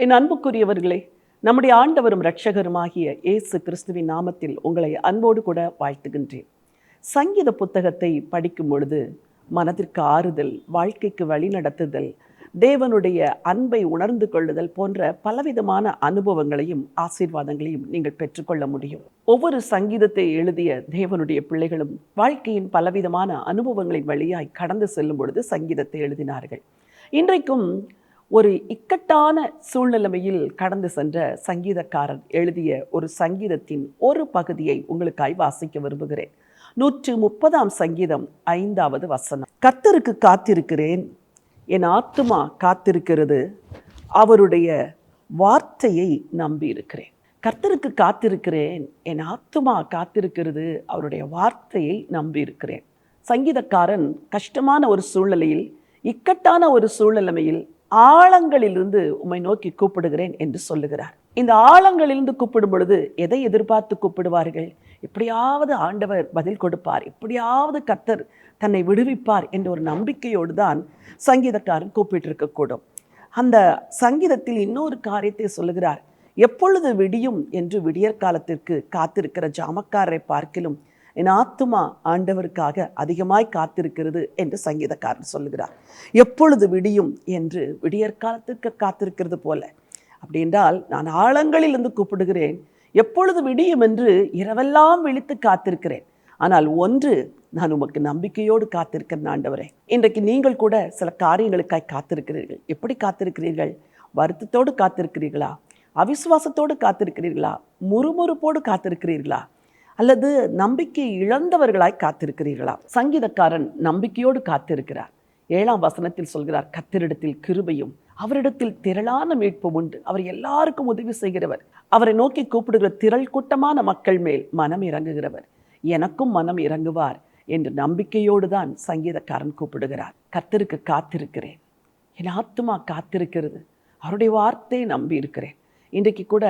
என் அன்புக்குரியவர்களே நம்முடைய ஆண்டவரும் இரட்சகருமாகிய இயேசு கிறிஸ்துவின் நாமத்தில் உங்களை அன்போடு கூட வாழ்த்துகின்றேன். சங்கீத புத்தகத்தை படிக்கும் பொழுது மனதிற்கு ஆறுதல் வாழ்க்கைக்கு வழிநடத்துதல் தேவனுடைய அன்பை உணர்ந்து கொள்ளுதல் போன்ற பலவிதமான அனுபவங்களையும் ஆசீர்வாதங்களையும் நீங்கள் பெற்றுக்கொள்ள முடியும். ஒவ்வொரு சங்கீதத்தை எழுதிய தேவனுடைய பிள்ளைகளும் வாழ்க்கையின் பலவிதமான அனுபவங்களின் வழியாய் கடந்து செல்லும் பொழுது சங்கீதத்தை எழுதினார்கள். இன்றைக்கும் ஒரு இக்கட்டான சூழ்நிலைமையில் கடந்து சென்ற சங்கீதக்காரன் எழுதிய ஒரு சங்கீதத்தின் ஒரு பகுதியை உங்களுக்காய் வாசிக்க விரும்புகிறேன். நூற்று முப்பதாம் சங்கீதம் ஐந்தாவது வசனம். கர்த்தருக்கு காத்திருக்கிறேன். என் ஆத்துமா காத்திருக்கிறது. அவருடைய வார்த்தையை நம்பி இருக்கிறேன் கர்த்தருக்கு காத்திருக்கிறேன். என் ஆத்துமா காத்திருக்கிறது. அவருடைய வார்த்தையை நம்பியிருக்கிறேன். சங்கீதக்காரன் கஷ்டமான ஒரு சூழ்நிலையில் இக்கட்டான ஒரு சூழ்நிலைமையில் ஆழங்களிலிருந்து உம்மை நோக்கி கூப்பிடுகிறேன் என்று சொல்லுகிறார். இந்த ஆழங்களிலிருந்து கூப்பிடும் பொழுது எதை எதிர்பார்த்து கூப்பிடுவார்கள்? எப்படியாவது ஆண்டவர் பதில் கொடுப்பார். எப்படியாவது கர்த்தர் தன்னை விடுவிப்பார் என்ற ஒரு நம்பிக்கையோடு தான் சங்கீதக்காரன் கூப்பிட்டிருக்கக்கூடும். அந்த சங்கீதத்தில் இன்னொரு காரியத்தை சொல்லுகிறார். எப்பொழுது விடியும் என்று விடியற் காலத்திற்கு காத்திருக்கிற ஜாமக்காரரை பார்க்கிலும் என் ஆத்துமா ஆண்டவருக்காக அதிகமாய் காத்திருக்கிறது என்று சங்கீதக்காரன் சொல்லுகிறார். எப்பொழுது விடியும் என்று விடியற் காலத்திற்கு காத்திருக்கிறது போல. அப்படி என்றால் நான் ஆழங்களிலிருந்து கூப்பிடுகிறேன். எப்பொழுது விடியும் என்று இரவெல்லாம் விழித்து காத்திருக்கிறேன். ஆனால் ஒன்று நான் உமக்கு நம்பிக்கையோடு காத்திருக்கிறேன் ஆண்டவரே. இன்றைக்கு நீங்கள் கூட சில காரியங்களுக்காய் காத்திருக்கிறீர்கள். எப்படி காத்திருக்கிறீர்கள்? வருத்தத்தோடு காத்திருக்கிறீர்களா? அவிசுவாசத்தோடு காத்திருக்கிறீர்களா? முறுமுறுப்போடு காத்திருக்கிறீர்களா? அல்லது நம்பிக்கை இழந்தவர்களாய் காத்திருக்கிறீர்களா? சங்கீதக்காரன் நம்பிக்கையோடு காத்திருக்கிறார். ஏழாம் வசனத்தில் சொல்கிறார் கத்திரிடத்தில் கிருபையும் அவரிடத்தில் திரளான மீட்பும் உண்டு. அவர் எல்லாருக்கும் உதவி செய்கிறவர். அவரை நோக்கி கூப்பிடுகிற திரள் கூட்டமான மக்கள் மேல் மனம் இறங்குகிறவர். எனக்கும் மனம் இறங்குவார் என்று நம்பிக்கையோடு தான் சங்கீதக்காரன் கூப்பிடுகிறார். கத்திருக்கு காத்திருக்கிறேன். என் ஆத்துமா காத்திருக்கிறது. அவருடைய வார்த்தையை நம்பி இருக்கிறேன் இன்றைக்கு கூட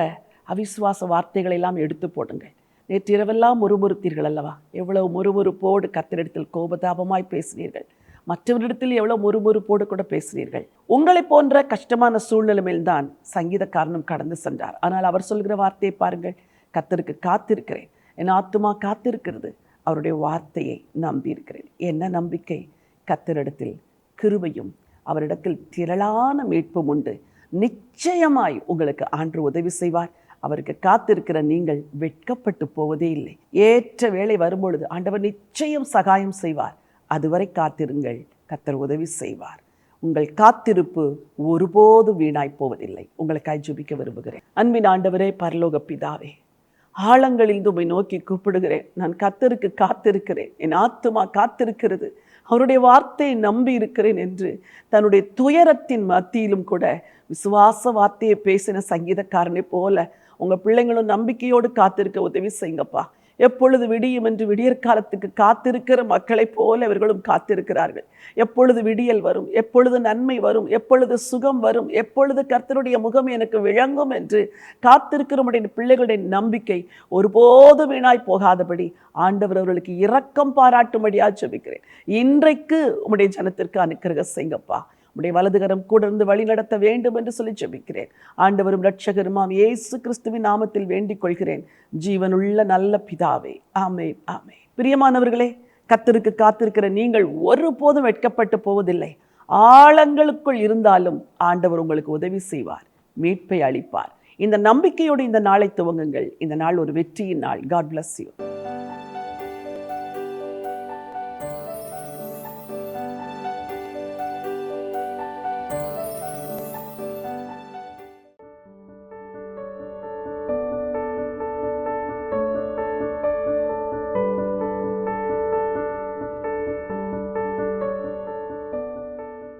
அவிசுவாச வார்த்தைகளெல்லாம் எடுத்து போடுங்கள். நேற்று இரவெல்லாம் முறுமுறுத்தீர்கள் அல்லவா? எவ்வளவு முறுமுறுப்போடு கத்தரிடத்தில் கோபதாபமாய் பேசினீர்கள். மற்றவரிடத்தில் எவ்வளவு முறுமுறுப்போடு கூட பேசினீர்கள். உங்களை போன்ற கஷ்டமான சூழ்நிலைமையில்தான் சங்கீதக்காரனும் கடந்து சென்றார். ஆனால் அவர் சொல்கிற வார்த்தையை பாருங்கள். கத்தருக்கு காத்திருக்கிறேன். என் ஆத்துமா காத்திருக்கிறது. அவருடைய வார்த்தையை நம்பி இருக்கிறேன் என்ன நம்பிக்கை? கத்தரிடத்தில் கிருபையும் அவரிடத்தில் திரளான மீட்பும் உண்டு. நிச்சயமாய் உங்களுக்கு ஆண்டு உதவி செய்வார். அவருக்கு காத்திருக்கிற நீங்கள் வெட்கப்பட்டு போவதே இல்லை. ஏற்ற வேலை வரும்பொழுது ஆண்டவர் நிச்சயம் சகாயம் செய்வார். அதுவரை காத்திருங்கள். கத்தர் உதவி செய்வார். உங்கள் காத்திருப்பு ஒருபோது வீணாய் போவதில்லை. உங்களுக்காய் ஜெபிக்க விரும்புகிறேன். அன்பின் ஆண்டவரே பரலோக பிதாவே ஆழங்களில் உம்மை நோக்கி கூப்பிடுகிறேன். நான் கத்தருக்கு காத்திருக்கிறேன். என் ஆத்துமா காத்திருக்கிறது. அவருடைய வார்த்தையை நம்பி இருக்கிறேன் என்று தன்னுடைய துயரத்தின் மத்தியிலும் கூட விசுவாச வார்த்தையை பேசின சங்கீதக்காரனை போல உங்கள் பிள்ளைங்களும் நம்பிக்கையோடு காத்திருக்க உதவி செய்யுங்கப்பா. எப்பொழுது விடியும் என்று விடியற் காலத்துக்கு காத்திருக்கிற மக்களைப் போல இவர்களும் காத்திருக்கிறார்கள். எப்பொழுது விடியல் வரும் எப்பொழுது நன்மை வரும் எப்பொழுது சுகம் வரும் எப்பொழுது கர்த்தருடைய முகம் எனக்கு விளங்கும் என்று காத்திருக்கிறவருடைய பிள்ளைகளுடைய நம்பிக்கை ஒருபோதும் வீணாய் போகாதபடி ஆண்டவர் அவர்களுக்கு இரக்கம் பாராட்டும்படியாக ஜெபிக்கிறேன். இன்றைக்கு உம்முடைய ஜனத்திற்கு அனுக்கிரக செய்யுங்கப்பா. உடைய வலதுகரம் கூட இருந்து வழி நடத்த வேண்டும் என்று சொல்லி ஜெபிக்கிறேன். ஆண்டவரும் இரட்சகருமாம் இயேசு கிறிஸ்துவின் நாமத்தில் வேண்டிக் கொள்கிறேன். ஜீவனுள்ள நல்ல பிதாவே ஆமே ஆமே பிரியமானவர்களே கத்திருக்கு காத்திருக்கிற நீங்கள் ஒருபோதும் வெட்கப்பட்டு போவதில்லை. ஆழங்களுக்குள் இருந்தாலும் ஆண்டவர் உங்களுக்கு உதவி செய்வார் மீட்பை அளிப்பார். இந்த நம்பிக்கையோடு இந்த நாளை துவங்குங்கள். இந்த நாள் ஒரு வெற்றியின் நாள். God bless you